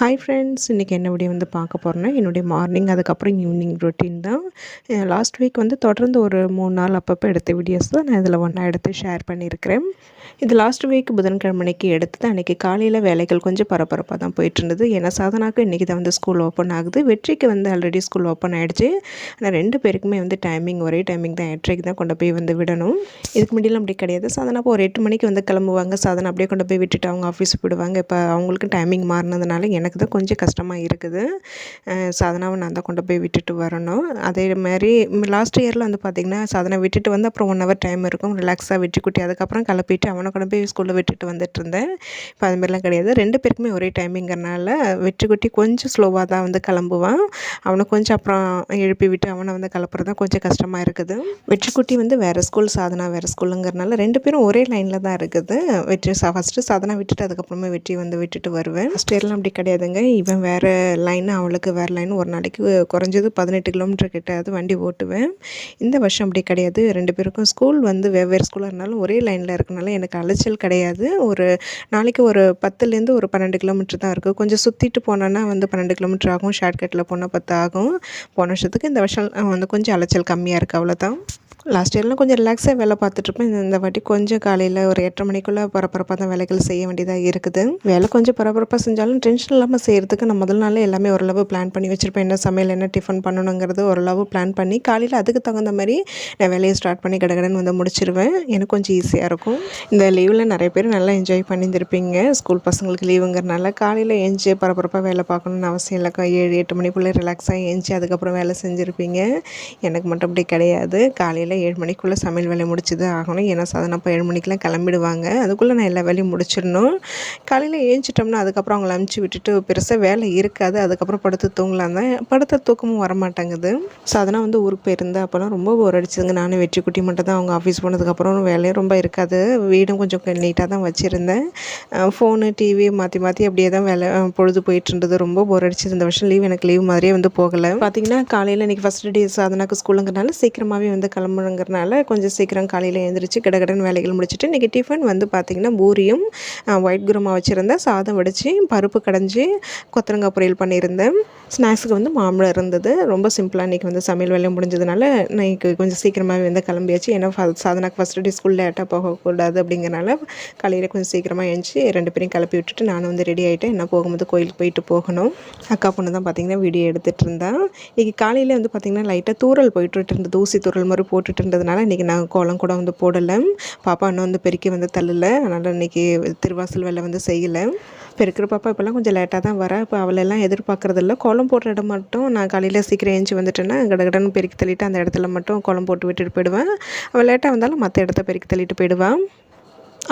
Hi friends இன்றைக்கி என்ன video வந்து பார்க்க போகிறேன்னா என்னுடைய மார்னிங் அதுக்கப்புறம் ஈவினிங் ரொட்டீன் தான். லாஸ்ட் வீக் வந்து தொடர்ந்து ஒரு மூணு நாள் அப்பப்போ எடுத்த வீடியோஸ் தான் நான் இதில் ஒன்றா எடுத்து ஷேர் பண்ணியிருக்கிறேன். இது லாஸ்ட் வீக் புதன்கிழமைக்கு எடுத்தது. அன்றைக்கி காலையில் வேலைகள் கொஞ்சம் பரபரப்பாக தான் போயிட்டு இருந்தது ஏன்னா சாதனாக்கு இன்றைக்கி தான் வந்து ஸ்கூல் ஓப்பன் ஆகுது. வெற்றிக்கு வந்து ஆல்ரெடி ஸ்கூல் ஓப்பன் ஆகிடுச்சு ஆனால் ரெண்டு பேருக்குமே வந்து டைமிங் ஒரே டைமிங் தான். எட்டரைக்கு தான் கொண்டு போய் வந்து விடணும். இதுக்கு முன்னாடிலாம் அப்படி கிடையாது. சாதனா இப்போ ஒரு எட்டு மணிக்கு வந்து கிளம்புவாங்க. சாதனை அப்படியே கொண்டு போய் விட்டுட்டு அவங்க ஆஃபீஸ் போயிடுவாங்க. இப்போ அவங்களுக்கு டைமிங் மாறினதுனால எனக்கு தான் கொஞ்சம் கஷ்டமாக இருக்குது. சாதனாவை நான் தான் கொண்டு போய் விட்டுட்டு வரணும். அதே மாதிரி லாஸ்ட் இயரில் வந்து பார்த்திங்கன்னா சாதனை விட்டுட்டு வந்து அப்புறம் ஒன் ஹவர் டைம் இருக்கும். ரிலாக்ஸாக வெற்றி குட்டி. அதுக்கப்புறம் கிளப்பிட்டு அவனை கொண்டு போய் ஸ்கூலில் விட்டுட்டு வந்துட்டு இருந்தேன். இப்போ அதுமாரிலாம் கிடையாது. ரெண்டு பேருக்குமே ஒரே டைமிங்கிறனால வெற்றி குட்டி கொஞ்சம் ஸ்லோவாக தான் வந்து கிளம்புவான். அவனை கொஞ்சம் அப்புறம் எழுப்பி விட்டு அவனை வந்து கிளப்புறது தான் கொஞ்சம் கஷ்டமாக இருக்குது. வெற்றி குட்டி வந்து வேறு ஸ்கூல் சாதனா வேறு ஸ்கூலுங்கிறனால ரெண்டு பேரும் ஒரே லைனில் தான் இருக்குது. வெற்றி ஃபஸ்ட்டு சாதனா விட்டுட்டு அதுக்கப்புறமே வெற்றி வந்து விட்டுட்டு வருவேன். ஃபஸ்ட் இயர்லாம் அப்படி கிடையாதுங்க இவன் வேறு லைன் அவளுக்கு வேறு லைன் ஒரு நாளைக்கு குறைஞ்சது பதினெட்டு கிலோமீட்டர் கிட்டாவது வண்டி ஓட்டுவேன். இந்த வருஷம் அப்படி கிடையாது. ரெண்டு பேருக்கும் ஸ்கூல் வந்து வெவ்வேறு ஸ்கூலாக இருந்தாலும் ஒரே லைனில் இருக்கனால எனக்கு அலைச்சல் கிடையாது. ஒரு நாளைக்கு ஒரு பத்துலேருந்து ஒரு பன்னெண்டு கிலோமீட்டர் தான் இருக்குது கொஞ்சம் சுற்றிட்டு போனோன்னா வந்து பன்னெண்டு கிலோமீட்டர் ஆகும். ஷார்ட்கட்டில் போனால் பத்து ஆகும். போன வருஷத்துக்கு இந்த வருஷம் வந்து கொஞ்சம் அலைச்சல் கம்மியாக இருக்குது அவ்வளோதான் லாஸ்ட் இயர்லாம் கொஞ்சம் ரிலாக்ஸாக வேலை பார்த்துட்ருப்பேன் இந்த வாட்டி கொஞ்சம் காலையில் ஒரு எட்டரை மணிக்குள்ளே பரபரப்பாக தான் வேலைகள் செய்ய வேண்டியதாக இருக்குது. வேலை கொஞ்சம் பரபரப்பாக செஞ்சாலும் டென்ஷன் இல்லாமல் செய்கிறதுக்கு நான் முதல் நாள் எல்லாமே ஓரளவு பிளான் பண்ணி வச்சுருப்பேன். என்ன சமையல் என்ன டிஃபன் பண்ணணுங்கிறது ஓரளவு பிளான் பண்ணி காலையில் அதுக்கு தகுந்த மாதிரி நான் வேலையை ஸ்டார்ட் பண்ணி கடகடன்னு வந்து முடிச்சிருவேன். எனக்கு கொஞ்சம் ஈஸியாக இருக்கும். இந்த லீவில் நிறைய பேர் நல்லா என்ஜாய் பண்ணியிருந்திருப்பீங்க. ஸ்கூல் பசங்களுக்கு லீவுங்கிறனால காலையில் ஏஞ்சி பரபரப்பாக வேலை பார்க்கணுன்னு அவசியம் இல்லை. ஏழு எட்டு மணிக்குள்ளே ரிலாக்ஸாக ஏஞ்சி அதுக்கப்புறம் வேலை செஞ்சுருப்பீங்க. எனக்கு மட்டும் அப்படி கிடையாது. காலையில் ஏழு மணிக்குள்ளே சமையல் வேலையை முடிச்சு தான் ஆகணும். ஏன்னா சாதனப்போ ஏழு மணிக்கெலாம் கிளம்பிடுவாங்க. அதுக்குள்ளே நான் எல்லா வேலையும் முடிச்சிடணும். காலையில் ஏஞ்சிட்டோம்னா அதுக்கப்புறம் அவங்கள அமுச்சு விட்டுட்டு பெருசாக வேலை இருக்காது. அதுக்கப்புறம் படுத்து தூங்கலாம் தான். படுத்த தூக்கமும் வர மாட்டேங்குது சாதனா வந்து ஊருக்கு போயிருந்தேன் அப்போல்லாம் ரொம்ப போர் அடிச்சதுங்க. நானும் வெற்றி குட்டி மட்டும் தான் அவங்க ஆஃபீஸ் போனதுக்கப்புறம் வேலையும் ரொம்ப இருக்காது. வீடும் கொஞ்சம் நீட்டாக தான் வச்சுருந்தேன். ஃபோனு டிவி மாற்றி மாற்றி அப்படியே தான் வேலை பொழுது போயிட்டு இருந்தது. ரொம்ப போர் அடிச்சது. இந்த வருஷம் லீவ் எனக்கு லீவ் மாதிரியே வந்து போகலை. பார்த்தீங்கன்னா காலையில் இன்றைக்கி ஃபஸ்ட் டே சாதனாக்கு ஸ்கூலுங்கிறனால சீக்கிரமாகவே வந்து கிளம்புற போகணுங்கிறனால கொஞ்சம் சீக்கிரம் காலையில் எழுந்திரிச்சு கடகடன் வேலைகள் முடிச்சுட்டு இன்றைக்கி டிஃபன் வந்து பார்த்திங்கன்னா பூரியும் ஒயிட் குருமா வச்சுருந்தேன். சாதம் வடித்து பருப்பு கடைஞ்சி கொத்தரங்காய் பொரியல் பண்ணியிருந்தேன். ஸ்நாக்ஸுக்கு வந்து மாம்பழம் இருந்தது. ரொம்ப சிம்பிளாக இன்றைக்கி வந்து சமையல் வேலை முடிஞ்சதுனால இன்றைக்கி கொஞ்சம் சீக்கிரமாகவே வந்து கிளம்பியாச்சு. ஏன்னா சாதனாக்கு ஃபஸ்ட் டே ஸ்கூல் லேட்டாக போகக்கூடாது அப்படிங்கிறனால காலையில் கொஞ்சம் சீக்கிரமாக எழுந்துச்சி. ரெண்டு பேரையும் கிளப்பி விட்டுட்டு நானும் வந்து ரெடி ஆகிட்டேன் என்ன போகும்போது கோயிலுக்கு போயிட்டு போகணும். அக்கா பொண்ணு தான் பார்த்திங்கன்னா வீடியோ எடுத்துகிட்டு இருந்தேன் இன்றைக்கி காலையில் வந்து பார்த்திங்கன்னா லைட்டாக தூரல் போயிட்டு இருந்தது. தூசி தூரல் மாதிரி போட்டுட்டு இருந்ததுனால இன்றைக்கி நான் கோலம் கூட வந்து போடலை. பாப்பா இன்னும் வந்து பெருக்கி வந்து தள்ளலை. அதனால் இன்றைக்கி திருவாசல் வேலை வந்து செய்யலை. பெருக்கிற பாப்பா இப்போல்லாம் கொஞ்சம் லேட்டாக தான் வர. இப்போ அவளெல்லாம் எதிர்பார்க்குறதில்ல. கோலம் போடுற இடம் மட்டும் நான் காலையில் சீக்கிரம் ஏஞ்சி வந்துட்டேன்னா கடகடன்னு பெருக்கி தள்ளிட்டு அந்த இடத்துல மட்டும் கோலம் போட்டு விட்டுட்டு போயிடுவேன் அவள் லேட்டாக வந்தாலும் மற்ற இடத்த பெருக்கி தள்ளிட்டு போயிடுவான்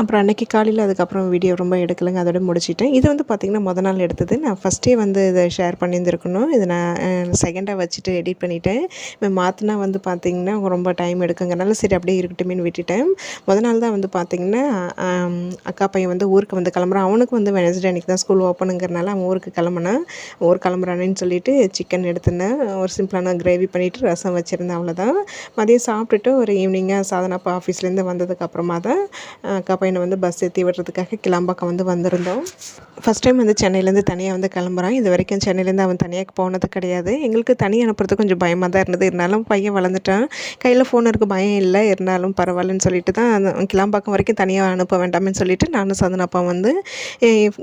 அப்புறம் அன்றைக்கி காலையில் அதுக்கப்புறம் வீடியோ ரொம்ப எடுக்கலைங்க. அதோட முடிச்சிட்டேன். இது வந்து பார்த்திங்கன்னா முத நாள் எடுத்தது. நான் ஃபஸ்ட்டே வந்து இதை ஷேர் பண்ணியிருந்துருக்கணும். இதை நான் செகண்டாக வச்சுட்டு எடிட் பண்ணிவிட்டேன் இப்போ மாற்றினா வந்து பார்த்திங்கன்னா ரொம்ப டைம் எடுக்குங்கிறனால சரி அப்படியே இருக்கட்டுமேனு விட்டுட்டேன். முத நாள் தான் வந்து பார்த்திங்கன்னா அக்கா பையன் வந்து ஊருக்கு வந்து கிளம்புறான். அவனுக்கு வந்து வெனஸ்டே அன்றைக்கி தான் ஸ்கூல் ஓப்பனுங்கிறனால அவன் ஊருக்கு கிளம்புனான். ஊர் கிளம்புறானேன்னு சொல்லிட்டு சிக்கன் எடுத்துனேன் ஒரு சிம்பிளான கிரேவி பண்ணிவிட்டு ரசம் வச்சுருந்தேன் அவ்வளோதான் மதியம் சாப்பிட்டுட்டு ஒரு ஈவினிங்காக சாதனப்பா ஆஃபீஸ்லேருந்து வந்ததுக்கப்புறமா தான் அக்கா பையனை வந்து பஸ் ஏற்றி விடுறதுக்காக கிளம்பாக்கம் வந்து வந்திருந்தோம். ஃபஸ்ட் டைம் வந்து சென்னையிலேருந்து தனியாக வந்து கிளம்புறான். இது வரைக்கும் சென்னையிலேருந்து அவன் தனியாக போனது கிடையாது. எங்களுக்கு தனி அனுப்புறது கொஞ்சம் பயமாக தான் இருந்தது. இருந்தாலும் பையன் வளர்ந்துட்டான். கையில் ஃபோன் இருக்க பயம் இல்லை. இருந்தாலும் பரவாயில்லன்னு சொல்லிட்டு தான் கிளம்பாக்கம் கிளாம்பாக்கம் வரைக்கும் தனியாக அனுப்ப வேண்டாம்னு சொல்லிட்டு நானும் சந்தனப்பா வந்து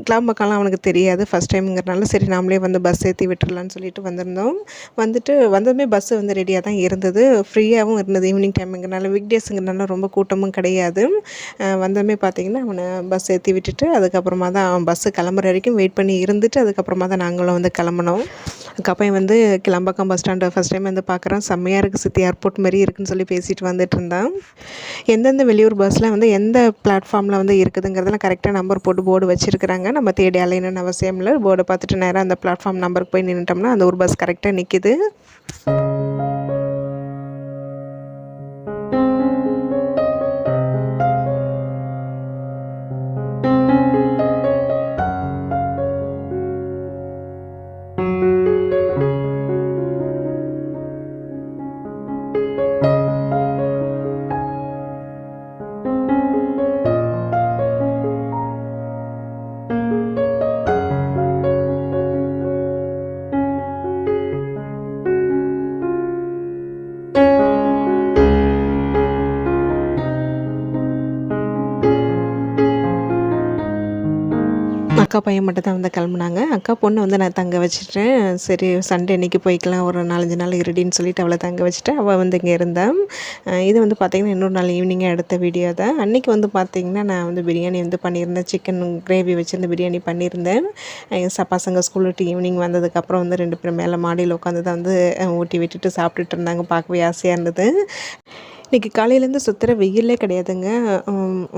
கிளாம்பாக்கம்லாம் அவனுக்கு தெரியாது. ஃபஸ்ட் டைமுங்கிறனால சரி நாமளே வந்து பஸ் ஏற்றி விட்டுடலான்னு சொல்லிட்டு வந்திருந்தோம். வந்துட்டு வந்ததுமே பஸ்ஸு வந்து ரெடியாக தான் இருந்தது. ஃப்ரீயாகவும் இருந்தது ஈவினிங் டைமுங்கிறனால வீக் டேஸுங்கிறனால ரொம்ப கூட்டமும் கிடையாது. வந்ததுமே எல்லாருமே பார்த்திங்கன்னா அவனை பஸ் ஏற்றி விட்டுட்டு அதுக்கப்புறமா தான் அவன் பஸ்ஸு கிளம்புற வரைக்கும் வெயிட் பண்ணி இருந்துட்டு அதுக்கப்புறமா தான் நாங்களும் வந்து கிளம்புனோம். அதுக்கப்புறம் வந்து கிளம்பக்கம் பஸ் ஸ்டாண்டு ஃபஸ்ட் டைம் வந்து பார்க்குறான் செம்மையாக இருக்குது சித்தி ஏர்போர்ட் மாதிரி இருக்குன்னு சொல்லி பேசிட்டு வந்துட்டு இருந்தான். எந்தெந்த வெளியூர் பஸ்ஸில் வந்து எந்த பிளாட்ஃபார்மில் வந்து இருக்குதுங்கிறதெல்லாம் கரெக்டாக நம்பர் போட்டு போர்டு வச்சுருக்குறாங்க. நம்ம தேடி அலையணும்னு அவசியம் இல்லை. போர்டை பார்த்துட்டு நேராக அந்த பிளாட்ஃபார்ம் நம்பருக்கு போய் நின்றுட்டோம்னா அந்த ஒரு பஸ் கரெக்டாக நிற்கிது அக்கா பையன் மட்டும் தான் வந்து கிளம்புனாங்க. அக்கா பொண்ணு வந்து நான் தங்க வச்சுட்டேன். சரி சண்டே அன்றைக்கி போய்க்கலாம். ஒரு நாலஞ்சு நாள் இருடின்னு சொல்லிட்டு அவளை தங்க வச்சுட்டு அவள் வந்து இங்கே இருந்தான் இது வந்து பார்த்திங்கன்னா இன்னொரு நாள் ஈவினிங்காக எடுத்த வீடியோ தான். அன்றைக்கி வந்து பார்த்திங்கன்னா நான் வந்து பிரியாணி வந்து பண்ணியிருந்தேன். சிக்கன் கிரேவி வச்சுருந்து பிரியாணி பண்ணியிருந்தேன். பசங்க ஸ்கூல் விட்டு ஈவினிங் வந்ததுக்கப்புறம் வந்து ரெண்டு பேரும் மேலே மாடியில் உட்காந்து தான் வந்து ஊட்டி விட்டுட்டு சாப்பிட்டுட்டு இருந்தாங்க. பார்க்கவே ஆசையாக இருந்தது. இன்றைக்கி காலையிலேருந்து சுற்றுற வெயிலே கிடையாதுங்க.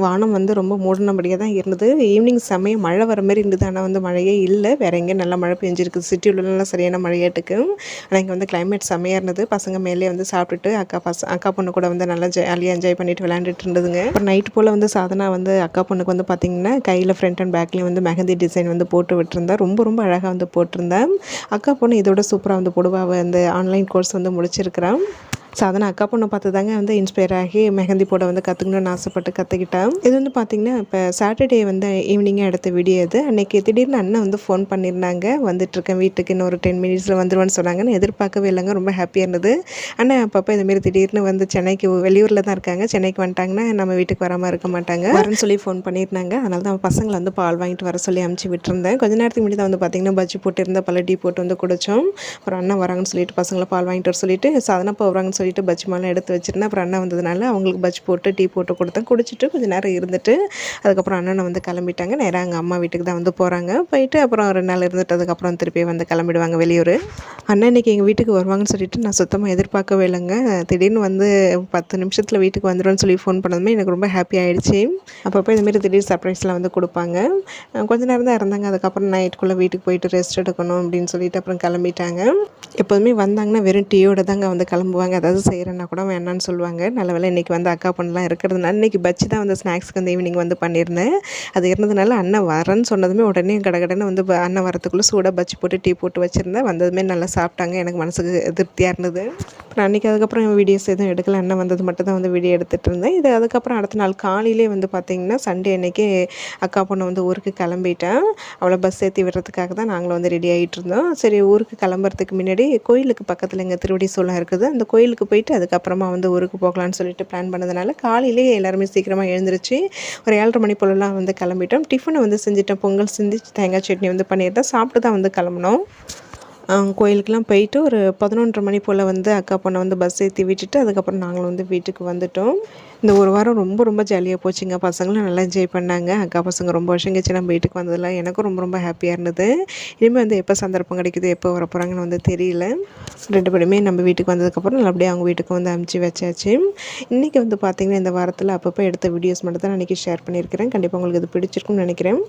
வானம் வந்து ரொம்ப மூடினபடியாக தான் இருந்தது. ஈவினிங் சமயம் மழை வர மாதிரி இருந்தது. ஆனால் வந்து மழையே இல்லை. வேற எங்கேயும் நல்லா மழை பெஞ்சிருக்கு. சிட்டிலலாம் சரியான மழையாட்டுக்கு. ஆனால் இங்கே வந்து கிளைமேட் செம்மையாக இருந்தது. பசங்க மேலே வந்து சாப்பிட்டுட்டு அக்கா பச அக்கா பொண்ணு கூட வந்து நல்லா ஜாலியாக என்ஜாய் பண்ணிட்டு விளையாண்டுட்டு இருந்ததுங்க. அப்புறம் நைட் போல் வந்து சாதனா வந்து அக்கா பொண்ணுக்கு வந்து பார்த்திங்கன்னா கையில் ஃப்ரண்ட் அண்ட் பேக்லேயும் வந்து மெஹந்தி டிசைன் வந்து போட்டு விட்டுருந்தா ரொம்ப ரொம்ப அழகாக வந்து போட்டிருந்தேன். அக்கா பொண்ணு இதோட சூப்பராக வந்து போடுவா. வந்து அந்த ஆன்லைன் கோர்ஸ் வந்து முடிச்சிருக்கிறான் ஸோ அதை நான் அக்கா பொண்ணை பார்த்து தாங்க வந்து இன்ஸ்பயர் ஆகி மெஹந்தி போட வந்து கற்றுக்கணும்னு ஆசைப்பட்டு கற்றுக்கிட்டேன் இது வந்து பார்த்திங்கன்னா இப்போ சாட்டர்டே வந்து ஈவினிங்காக எடுத்த வீடியோ இது. அன்றைக்கி திடீர்னு அண்ணன் வந்து ஃபோன் பண்ணியிருந்தாங்க வந்துட்டுருக்கேன் வீட்டுக்கு இன்னும் ஒரு டென் மினிட்ஸில் வந்துடுவேன்னு சொன்னாங்க நான் எதிர்பார்க்கவே இல்லைங்க. ரொம்ப ஹாப்பியாக இருந்தது. அண்ணன் அப்பப்போ இதுமாரி திடீர்னு வந்து சென்னைக்கு வெளியூரில் தான் இருக்காங்க. சென்னைக்கு வந்துட்டாங்கன்னா நம்ம வீட்டுக்கு வராமல் இருக்க மாட்டாங்க. வரேன்னு சொல்லி ஃபோன் பண்ணியிருந்தாங்க அதனால தான் பசங்களை வந்து பால் வாங்கிட்டு வர சொல்லி அமுச்சு விட்டுருந்தேன். கொஞ்ச நேரத்துக்கு முன்னாடி தான் வந்து பார்த்திங்கன்னா பஜ்ஜி போட்டு இருந்த பல டீ போட்டு வந்து குடித்தோம் அப்புறம் அண்ணன் வராங்கன்னு சொல்லிட்டு பசங்களை பால் வாங்கிட்டு வர சொல்லிட்டு சாதனை போகிறாங்கன்னு சொல்லிட்டு பஜ்ஜிமாலாம் எடுத்து வச்சிருந்தேன். அப்புறம் அண்ணன் வந்ததுனால அவங்களுக்கு பஜ்ஜி போட்டு டீ போட்டு கொடுத்தேன். குடிச்சிட்டு கொஞ்சம் நேரம் இருந்துட்டு அதுக்கப்புறம் அண்ணனை வந்து கிளம்பிட்டாங்க. நேராக அங்கே அம்மா வீட்டுக்கு தான் வந்து போகிறாங்க போயிட்டு அப்புறம் ரெண்டு நாள் இருந்துட்டு அதுக்கப்புறம் திருப்பி வந்து கிளம்பிடுவாங்க வெளியூர். அண்ணன் இன்னைக்கு எங்கள் வீட்டுக்கு வருவாங்கன்னு சொல்லிட்டு நான் சுத்தமாக எதிர்பார்க்கவே இல்லைங்க. திடீர்னு வந்து பத்து நிமிஷத்தில் வீட்டுக்கு வந்துடுவேன்னு சொல்லி ஃபோன் பண்ணதுமே எனக்கு ரொம்ப ஹாப்பி ஆகிடுச்சி அப்பப்போ இதுமாரி திடீர் சர்ப்ரைஸ்லாம் வந்து கொடுப்பாங்க. கொஞ்ச நேரம் தான் இருந்தாங்க. அதுக்கப்புறம் நைட்டுக்குள்ளே வீட்டுக்கு போயிட்டு ரெஸ்ட் எடுக்கணும் அப்படின்னு சொல்லிட்டு அப்புறம் கிளம்பிட்டாங்க. எப்போதுமே வந்தாங்கன்னா வெறும் டீயோடு தாங்க வந்து கிளம்புவாங்க. அதாவது செய்கிறேன்னா கூட வேணான்னு சொல்லுவாங்க. நல்ல வேலை இன்றைக்கி வந்து அக்கா பொண்ணுலாம் இருக்கிறதுனால இன்றைக்கி பஜ்ஜி தான் வந்து ஸ்நாக்ஸ்க்கு வந்து ஈவினிங் வந்து பண்ணியிருந்தேன் அது இருந்ததுனால அண்ணன் வரேன்னு சொன்னதுமே உடனே கடகடன்னு வந்து அண்ணன் வரத்துக்குள்ளே சூடாக பஜ்ஜி போட்டு டீ போட்டு வச்சுருந்தேன். வந்ததுமே நல்லா சாப்பிட்டாங்க. எனக்கு மனசுக்கு திருப்தியாக இருந்தது. அப்புறம் அன்றைக்கி அதுக்கப்புறம் வீடியோஸ் எதுவும் எடுக்கல. அண்ணன் வந்தது மட்டும் தான் வந்து வீடியோ எடுத்துகிட்டு இருந்தேன். இது அதுக்கப்புறம் அடுத்த நாள் காலையிலே வந்து பார்த்திங்கன்னா சண்டே அன்றைக்கி அக்கா பொண்ணு வந்து ஊருக்கு கிளம்பிட்டேன். அவளை பஸ் ஏற்றி விடுறதுக்காக தான் நாங்களும் வந்து ரெடி ஆகிட்டு இருந்தோம். சரி ஊருக்கு கிளம்புறதுக்கு முன்னாடி கோயிலுக்கு பக்கத்தில் எங்கள் திருவடி சோளம் இருக்குது. அந்த கோயிலுக்கு போயிட்டு அதுக்கப்புறமா வந்து ஊருக்கு போகலான்னு சொல்லிட்டு பிளான் பண்ணதுனால காலையிலே எல்லாருமே சீக்கிரமாக எழுந்திருச்சு. ஒரு ஏழரை மணி போலலாம் வந்து கிளம்பிட்டோம். டிஃபனை வந்து செஞ்சுட்டேன் பொங்கல் செஞ்சு தேங்காய் சட்னி வந்து பண்ணியிருந்தோம். சாப்பிட்டு தான் வந்து கிளம்புனோம். கோயிலுக்கெலாம் போயிட்டு ஒரு பதினொன்றரை மணி போல் வந்து அக்கா பொண்ணை வந்து பஸ் ஏற்றி விட்டுட்டு அதுக்கப்புறம் நாங்களும் வந்து வீட்டுக்கு வந்துட்டோம். இந்த ஒரு வாரம் ரொம்ப ரொம்ப ஜாலியாக போச்சுங்க. பசங்களும் நல்லா என்ஜாய் பண்ணாங்க. அக்கா பசங்க ரொம்ப வருஷம் கழிச்சு நம்ம வீட்டுக்கு வந்ததில் எனக்கும் ரொம்ப ரொம்ப ஹாப்பியாக இருந்தது. இனிமேல் வந்து எப்போ சந்தர்ப்பம் கிடைக்குது எப்போ வர போகிறாங்கன்னு வந்து தெரியல. ரெண்டு பேருமே நம்ம வீட்டுக்கு வந்ததுக்கப்புறம் நல்லபடியாக அவங்க வீட்டுக்கு வந்து அமுச்சு வச்சாச்சு. இன்றைக்கி வந்து பார்த்திங்கன்னா இந்த வாரத்தில் அப்பப்போ எடுத்த வீடியோஸ் மட்டும் தான் அன்றைக்கி ஷேர் பண்ணியிருக்கிறேன். கண்டிப்பாக உங்களுக்கு இது பிடிச்சிருக்கும்னு நினைக்கிறேன்.